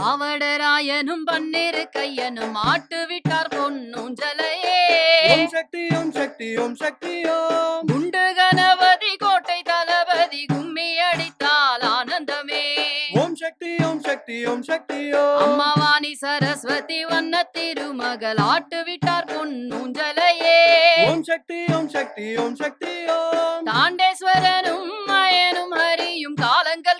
பாவடராயனும் பன்னிரு கையனும் ஆட்டு விட்டார் பொன்னூஞ்சலையே. ஓம் சக்தி ஓம் சக்தி ஓம் சக்தி ஓம். குண்டு கணபதி கோட்டை தளபதி கும்மி அடித்தால் ஆனந்தமே. ஓம் சக்தி ஓம் சக்தி ஓம் சக்தி ஓம். அம்மாவாணி சரஸ்வதி வண்ண திருமகள் ஆட்டு விட்டார் பொன்னூஞ்சலையே. ஓம் சக்தி ஓம் சக்தி ஓம் சக்தி ஓம். தாண்டேஸ்வரனும் மயனும் ஹரியும் காலங்கள்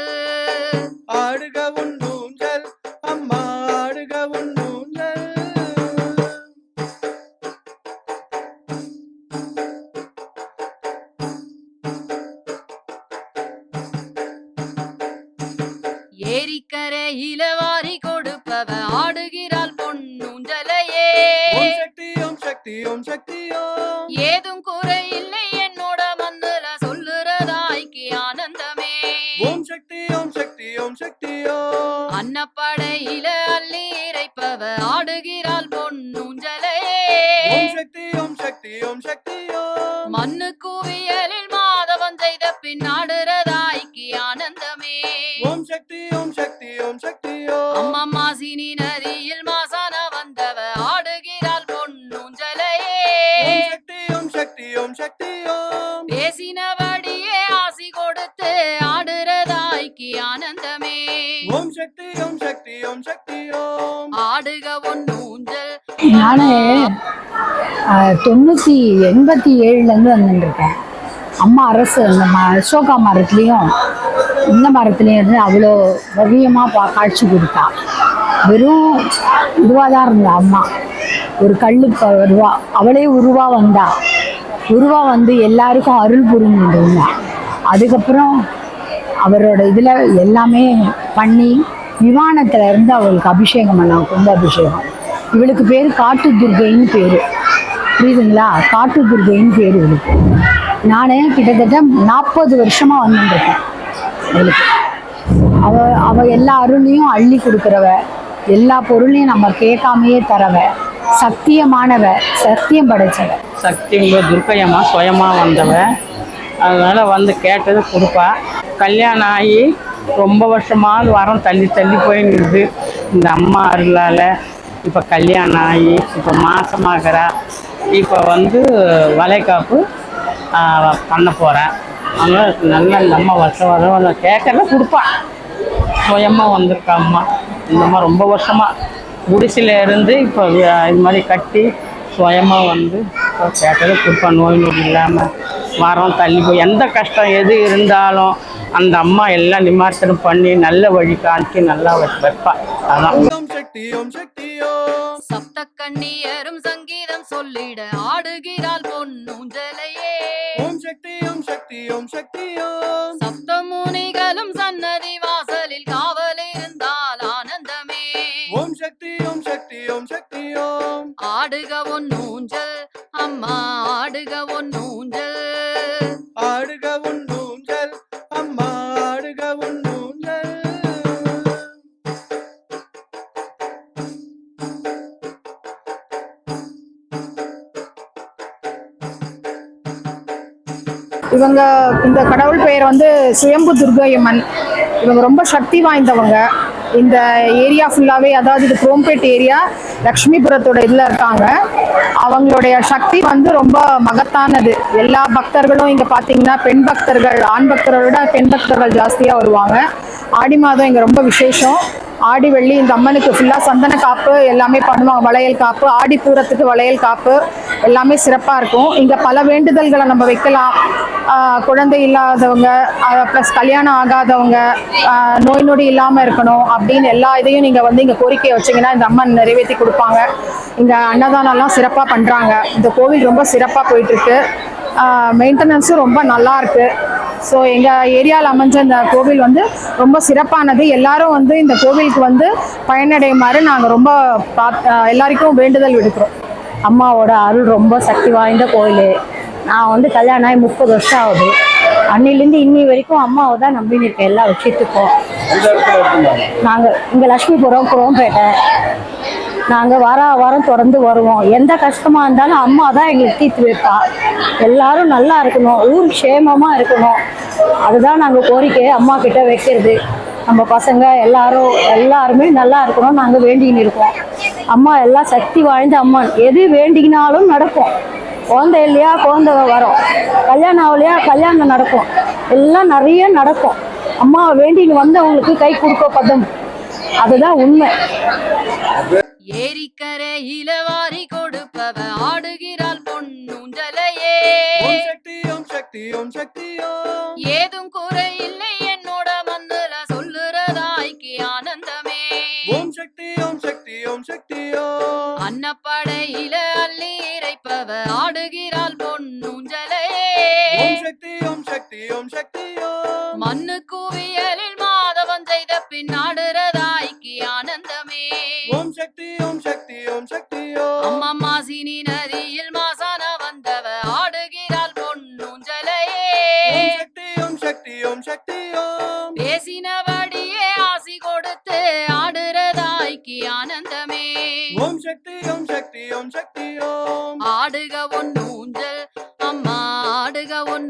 ஏரிக்கரையில வாரி கொடுப்பவ ஆடுகிறாள் பொன்னூஞ்சலையே. ஓம் சக்தி ஓம் சக்தி ஓம் சக்தி ஏதும் குறையில்லை என்னோட மண்ணுல சொல்லுறதாய்க்கு ஆனந்தமே. ஓம் சக்தி ஓம் சக்தி ஓம் சக்தி அன்னப்படையில அள்ளி இறைப்பவ ஆடுகிறாள் பொன்னூஞ்சலையே பேசினபடியே ஆசி கொடுத்து ஆடுறதாய்க்கு ஆனந்தமே. ஓம் சக்தி ஓம் சக்தி ஓம் சக்தி ஓம். ஆடுக ஒன்னூஞ்சல் நான் தொண்ணூற்றி எண்பத்தி ஏழுலேருந்து வந்துட்டுருக்கேன் அம்மா அரசு இந்த ம அசோகா மரத்துலேயும் இந்த மரத்துலேயும் இருந்து அவ்வளோ பவ்யமாக பா காட்சி கொடுத்தா. வெறும் இதுவாக தான் இருந்தா அம்மா. ஒரு கல்லு ப- உருவா அவளே உருவா வந்தா. உருவா வந்து எல்லாருக்கும் அருள் புரிஞ்சுங்க அதுக்கப்புறம் அவரோட இதில் எல்லாமே பண்ணி விமானத்துல இருந்து அவளுக்கு அபிஷேகம் பண்ணாங்க கும்ப அபிஷேகம். இவளுக்கு பேர் காட்டு துர்கைன்னு பேர். புரியுதுங்களா? காட்டு துர்கைன்னு பேர் இவளுக்கு. நானே கிட்டத்தட்ட நாற்பது வருஷமாக வந்துருக்கேன் அவளுக்கு. அவ அவ எல்லா அருளையும் அள்ளி கொடுக்குறவ எல்லா பொருளையும் நம்ம கேட்காமையே தரவ சத்தியமானவ சத்தியம் படைச்சவ சக்திங்க துர்க்கையம்மா சுயமாக வந்தவ. அதனால் வந்து கேட்டது கொடுப்பா. கல்யாணம் ஆகி ரொம்ப வருஷமாவது வரம் தள்ளி தள்ளி போயின்னு இந்த அம்மா அருளால் இப்போ கல்யாணம் ஆகி இப்போ மாசமாகிறா. இப்போ வந்து வளைகாப்பு பண்ண போகிறேன் அதனால் நல்ல இந்த அம்மா வருஷம் வரும் கேட்கறத கொடுப்பா. சுயமாக வந்திருக்கா அம்மா. இந்த அம்மா ரொம்ப வருஷமாக குடிசையில் இருந்து இப்போ இது மாதிரி கட்டி சுயமாக வந்து இப்போ கேட்டதை கொடுப்பா நோய் நொடி இல்லாமல் மரம் தள்ளி போய் எந்த கஷ்டம் எது இருந்தாலும் அந்த அம்மா எல்லாம் நிமார்த்தனம் பண்ணி நல்ல வழி காமிச்சு நல்லா வைப்பா. அதான். சக்தி ஓம் சக்தி ஓம். சப்த கண்ணியரும் சங்கீதம் சொல்லிட ஆடுகிறாள் பொன்னூஞ்சலையே ஓம் சக்தி ஓம் சக்தி ஓம் சக்தி ஓம். சப்த முனிகளும் சன்னதி முடியும் ஆடுக அம்மா ஆடுக உன் ஊஞ்சல். ஆடுக உன் அம்மா ஆடுக உன் இவங்க இந்த கடவுள் பெயர் வந்து சுயம்பு துர்கையம்மன். இவங்க ரொம்ப சக்தி வாய்ந்தவங்க. இந்த ஏரியா ஃபுல்லாகவே அதாவது இது குரோம்பேட் ஏரியா லக்ஷ்மிபுரத்தோட இதில் இருக்காங்க. அவங்களுடைய சக்தி வந்து ரொம்ப மகத்தானது. எல்லா பக்தர்களும் இங்கே பார்த்தீங்கன்னா பெண் பக்தர்கள் ஆண் பக்தர்களை விட பெண் பக்தர்கள் ஜாஸ்தியாக வருவாங்க. ஆடி மாதம் இங்கே ரொம்ப விசேஷம். ஆடி வெள்ளி இந்த அம்மனுக்கு ஃபுல்லாக சந்தன காப்பு எல்லாமே பண்ணுவாங்க. வளையல் காப்பு ஆடி பூரத்துக்கு வளையல் காப்பு எல்லாமே சிறப்பாக இருக்கும். இங்கே பல வேண்டுதல்களை நம்ம வைக்கலாம். குழந்தை இல்லாதவங்க ப்ளஸ் கல்யாணம் ஆகாதவங்க நோய் நொடி இல்லாமல் இருக்கணும் அப்படின்னு எல்லா இதையும் நீங்கள் வந்து இங்கே கோரிக்கையை வச்சீங்கன்னா இந்த அம்மன் நிறைவேற்றி கொடுப்பாங்க. இங்கே அன்னதானம்லாம் சிறப்பாக பண்ணுறாங்க இந்த கோவில் ரொம்ப சிறப்பாக போயிட்டுருக்கு. மெயின்டெனன்ஸும் ரொம்ப நல்லா இருக்கு. ஸோ எங்கள் ஏரியாவில் அமைஞ்ச இந்த கோவில் வந்து ரொம்ப சிறப்பானது. எல்லாரும் வந்து இந்த கோவிலுக்கு வந்து பயனடையுமாறு நாங்கள் ரொம்ப பா எல்லாருக்கும் வேண்டுதல் விடுக்கிறோம். அம்மாவோட அருள் ரொம்ப சக்தி வாய்ந்த கோயில். நான் வந்து கல்யாணம் ஆகி முப்பது வருஷம் ஆகுது. அன்னிலேருந்து இன்னி வரைக்கும் அம்மாவை தான் நம்பின்னு இருக்கேன். எல்லா விஷயத்துக்கும். நாங்கள் இங்கே லக்ஷ்மிபுரம் குரோம்பேட்டை. நாங்கள் வார வாரம் தொடர்ந்து வருவோம். எந்த கஷ்டமாக இருந்தாலும் அம்மா தான் எங்களுக்கு தீர்த்து வைப்பா. எல்லாரும் நல்லா இருக்கணும். ஊர் க்ஷேமமாக இருக்கணும். அதுதான் நாங்கள் கோரிக்கை அம்மா கிட்ட வைக்கிறது. நம்ம பசங்க எல்லாரும் எல்லாருமே நல்லா இருக்கணும் நாங்கள் வேண்டிக்கின்னு இருக்கோம். அம்மா எல்லாம் சக்தி வாய்ந்த அம்மா எது வேண்டிக்கினாலும் நடக்கும். குழந்தை இல்லையா குழந்தை வரும். கல்யாணம் ஆகலையா கல்யாணம் நடக்கும். எல்லாம் நிறைய நடக்கும். அம்மா வேண்டின்னு வந்தவங்களுக்கு கை கொடுக்க பதம். அதுதான் உண்மை. ஏரிக்கரையில வாரி கொடுப்பவ ஆடுகிறாள் பொன்னூஞ்சலையே. ஓம் சக்தி ஓம் சக்தி ஓம் சக்தி ஏதும் குறையில்லை அன்னப்படையில அள்ளி இறைப்பவ ஆடுகிறாள் பொன்னூஞ்சலையே ஓம் சக்தி ஓம் சக்தி ஓம் சக்தி ஓம். மண்ணு குவியலில் மாதவன் செய்த பின்னாடுறதாய்க்கு ஆனந்தமே. ஓம் சக்தி ஓம் சக்தி ஓம் சக்தி ஓம். அம்மா மாசினி நதியில் மாசான வந்தவ ஆடுகிறாள் பொன்னூஞ்சலையே ஓம் சக்தி ஓம் சக்தி ஓம் சக்தி ஓம். பலமே ஓம் சக்தி ஓம் சக்தி ஓம் சக்தி ஓம். ஆடுக ஒன் ஊஞ்சல் அம்மா ஆடுக ஒன்